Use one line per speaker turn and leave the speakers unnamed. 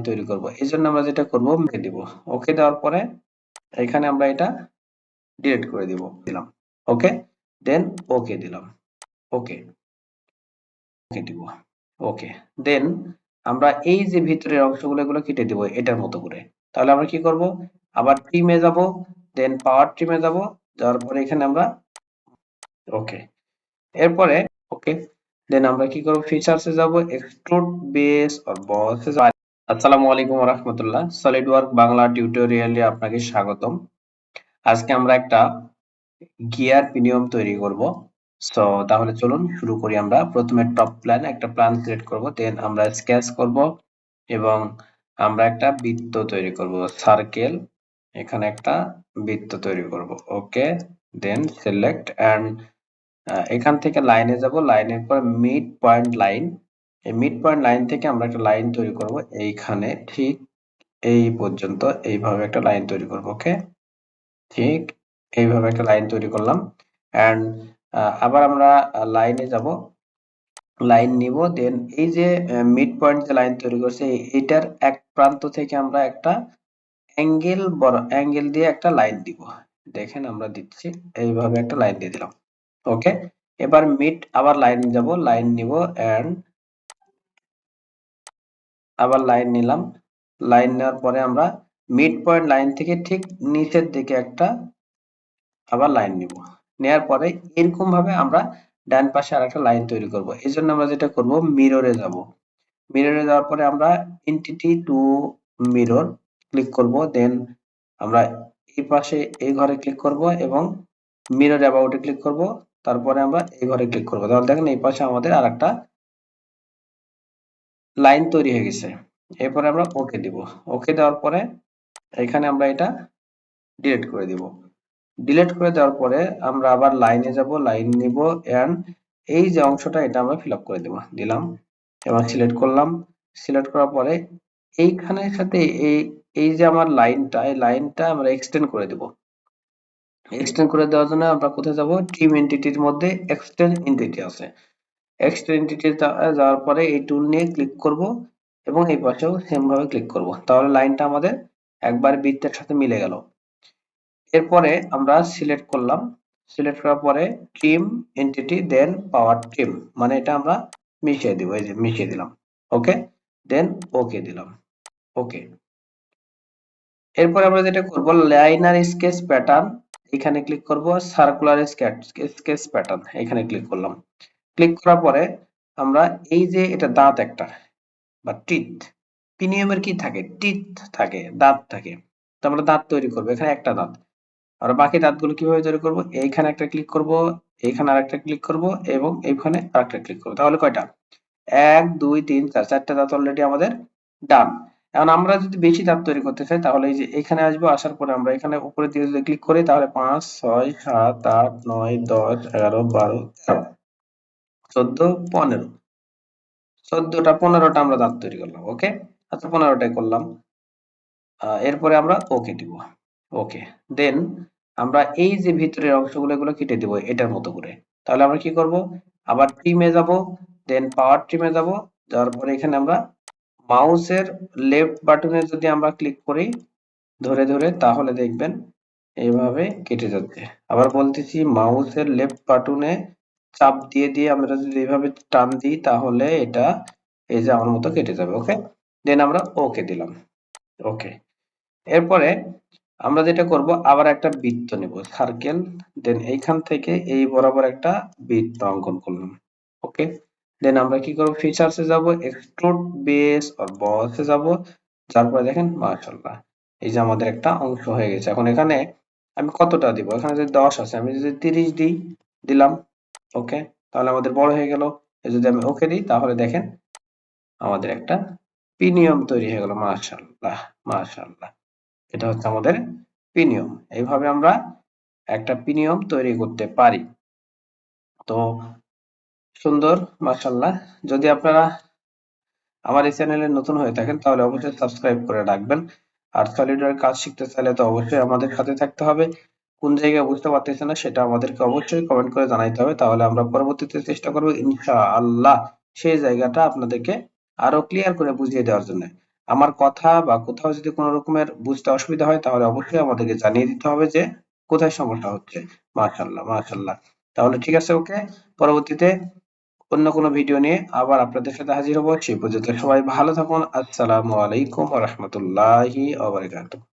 তৈরি করব। এই জন্য আমরা যেটা করব ওকে দিব। ওকে দেওয়ার পরে এখানে আমরা এটা ডিলিট করে দিব, দিলাম। ওকে দেন ওকে দিলাম। ওকে ওকে দিব। ওকে দেন আমরা এই যে ভিতরের অংশগুলো, এগুলো কেটে দিব এটার মতো করে। তাহলে আমরা কি করব? আবার ট্রিমে যাব দেন পাওয়ার ট্রিমে যাব যাওয়ার পরে এখানে আমরা ওকে এরপরে ওকে দেন আমরা কি করব? ফিচারসে যাব এক্সট্রুড বেস অর বসে আসসালামু আলাইকুম রাহমাতুল্লাহ সলিড ওয়ার্ক বাংলা টিউটোরিয়ালে আপনাকে স্বাগতম। আজকে আমরা একটা গিয়ার পিনিয়ম তৈরি করব। সো তাহলে চলুন শুরু করি আমরা। প্রথমে টপ প্ল্যান একটা প্ল্যান সিলেক্ট করব দেন আমরা স্কেচ করব এবং আমরা একটা বৃত্ত তৈরি করব। সার্কেল এখানে একটা বৃত্ত তৈরি করব। ওকে দেন সিলেক্ট এন্ড এখান থেকে লাইনে যাব। লাইনের পর মিড পয়েন্ট লাইন এই মিড পয়েন্ট লাইন থেকে আমরা একটা লাইন তৈরি করব। এইখানে ঠিক এই পর্যন্ত এইভাবে একটা লাইন তৈরি করব ওকে ঠিক এইভাবে একটা লাইন তৈরি করলাম। এন্ড আবার আমরা লাইনে যাব। লাইন নিব দেন এই যে মিড পয়েন্ট যে লাইন তৈরি করছে, এইটার এক প্রান্ত থেকে আমরা একটা অ্যাঙ্গেল বড় অ্যাঙ্গেল দিয়ে একটা লাইন দিব। দেখেন আমরা দিচ্ছি, এইভাবে একটা লাইন দিয়ে দিলাম ওকে এবার মিড আবার লাইন যাব লাইন নিব এন্ড আবার লাইন নিলাম। লাইন নেওয়ার পরে আমরা মিড পয়েন্ট লাইন থেকে ঠিক নিচের দিকে একটা আবার লাইন নিব। নেয়ার পরে এরকম ভাবে আমরা ডান পাশে আরেকটা লাইন তৈরি করব। এই জন্য আমরা যেটা করব মিররে যাব। মিররে যাওয়ার পরে আমরা এন্টিটি টু মিরর ক্লিক করব। দেন আমরা এই পাশে এই ঘরে ক্লিক করব এবং মিরর অ্যাবাউটে ক্লিক করব। তারপরে আমরা এই ঘরে ক্লিক করব। তাহলে দেখেন এই পাশে আমাদের আরেকটা লাইন তৈরি হয়ে গেছে। এরপরে আমরা ওকে দিব। ওকে দেওয়ার পরে এখানে আমরা এটা ডিলিট করে দিব। ডিলিট করে দেওয়ার পরে আমরা আবার লাইনে যাব লাইন নিব এন্ড এই যে অংশটা, এটা আমরা ফিল করে দেব। দিলাম। এবং সিলেক্ট করলাম। সিলেক্ট করার পরে এইখানের সাথে এই এই যে আমার লাইনটা এই লাইনটা আমরা এক্সটেন্ড করে দেব। এক্সটেন্ড করে দেওয়ার জন্য আমরা কোথায় যাব? টিম এন্টিটির মধ্যে এক্সটেন্ড এন্টিটি আছে। এক্সটেন্ড এন্টিটি যাওয়ার পরে এই টুল নিয়ে ক্লিক করব এবং এই পাশেও সেম ভাবে ক্লিক করব। তাহলে লাইনটা আমাদের একবার বৃত্তের সাথে মিলে গেল। এরপরে আমরা সিলেক্ট করলাম। সিলেক্ট করার পরে trim entity then power trim মানে এটা আমরা মিশিয়ে দিব, এই যে মিশিয়ে দিলাম। ওকে দেন ওকে দিলাম। ওকে এরপরে আমরা যেটা করব লাইনার স্কেচ প্যাটার্ন এখানে ক্লিক করব সার্কুলার স্কেচ প্যাটার্ন এখানে ক্লিক করলাম। ক্লিক করার পরে আমরা এই যে এটা দাঁত একটা বা টিথ পিনিয়ামের কি থাকে? টিথ থাকে, দাঁত থাকে। তো আমরা দাঁত তৈরি করব, এখানে একটা দাঁত। আমরা বাকি দাঁতগুলো কীভাবে তৈরি করব? এইখানে একটা ক্লিক করব, এইখানে আরেকটা ক্লিক করব এবং এইখানে আরেকটা ক্লিক করব। তাহলে কয়টা? এক, দুই, তিন, চার, চারটা দাঁত অলরেডি আমাদের ডান এখন আমরা যদি বেশি দাঁত তৈরি করতে চাই, তাহলে এই যে এখানে আসব, আসার পরে আমরা এখানে উপরে দিয়ে যদি ক্লিক করি, তাহলে পাঁচ, ছয়, সাত, আট, নয়, দশ, এগারো, বারো, তেরো। চোদ্দ, পনেরো। চোদ্দটা, পনেরোটা আমরা দাঁত তৈরি করলাম, ওকে? আচ্ছা পনেরোটাই করলাম। এরপরে আমরা ওকে দিব ওকে দেন আমরা এই যে ভিতরের অংশগুলো, এগুলো কেটে দিব এটার মতো করে। তাহলে আমরা কি করব? আবার ট্রিমে যাব দেন পাওয়ার ট্রিমে যাব। যাওয়ার পরে এখানে আমরা মাউসের লেফট বাটনে যদি আমরা ক্লিক করি, ধরে ধরে, তাহলে দেখবেন এইভাবে কেটে যাচ্ছে। আবার বলতেছি মাউসের লেফট বাটনে চাপ দিয়ে দিয়ে আমরা যদি এইভাবে টান দিই, তাহলে এটা এই যে আমার মতো কেটে যাবে ওকে দেন আমরা ওকে দিলাম ওকে এরপরে আমরা যেটা করব, আবার একটা বৃত্ত নেব সার্কেল দেন এইখান থেকে এই বরাবর একটা বৃত্ত অঙ্কন করলাম ওকে দেন আমরা কি করব ফিচারসে যাব এক্সট্রুড বেস অর বসে যাব তারপরে দেখেন, মাশাআল্লাহ, এই যে আমাদের একটা অংশ হয়ে গেছে। এখন এখানে আমি কতটা দিব? এখানে যদি 10 আছে, আমি যদি 30 দিই, দিলাম ওকে তাহলে আমাদের বড় হয়ে গেল। যদি আমি ওকে দিই, তাহলে দেখেন আমাদের একটা পিনিয়ম তৈরি হয়ে গেল এটা হচ্ছে আমাদের এইভাবে আমরা একটা পিনিয়ম তৈরি করতে পারি। তো সুন্দর মাশাল্লাহ যদি আপনারা আমার এই চ্যানেলে নতুন হয়ে থাকেন, তাহলে অবশ্যই সাবস্ক্রাইব করে রাখবেন। আর সলিডের কাজ শিখতে চাইলে তো অবশ্যই আমাদের সাথে থাকতে হবে। কোন জায়গায় বুঝতে পারতেছে না, সেটা আমাদেরকে অবশ্যই কমেন্ট করে জানাইতে হবে। তাহলে আমরা পরবর্তীতে চেষ্টা করব ইনশাআল্লাহ সেই জায়গাটা আপনাদেরকে আরও ক্লিয়ার করে বুঝিয়ে দেওয়ার জন্য। আমার কথা বা কোথাও যদি কোনো রকমের বুঝতে অসুবিধা হয়, তাহলে অবশ্যই আমাদেরকে জানিয়ে দিতে হবে যে কোথায় সমস্যা হচ্ছে। মাশাআল্লাহ মাশাআল্লাহ। তাহলে ঠিক আছে, ওকে? পরবর্তীতে অন্য কোনো ভিডিও নিয়ে আবার আপনাদের সাথে হাজির হব। সেই পর্যন্ত সবাই ভালো থাকুন। আসসালামু আলাইকুম রাহমাতুল্লাহি ওয়া বারাকাতুহু।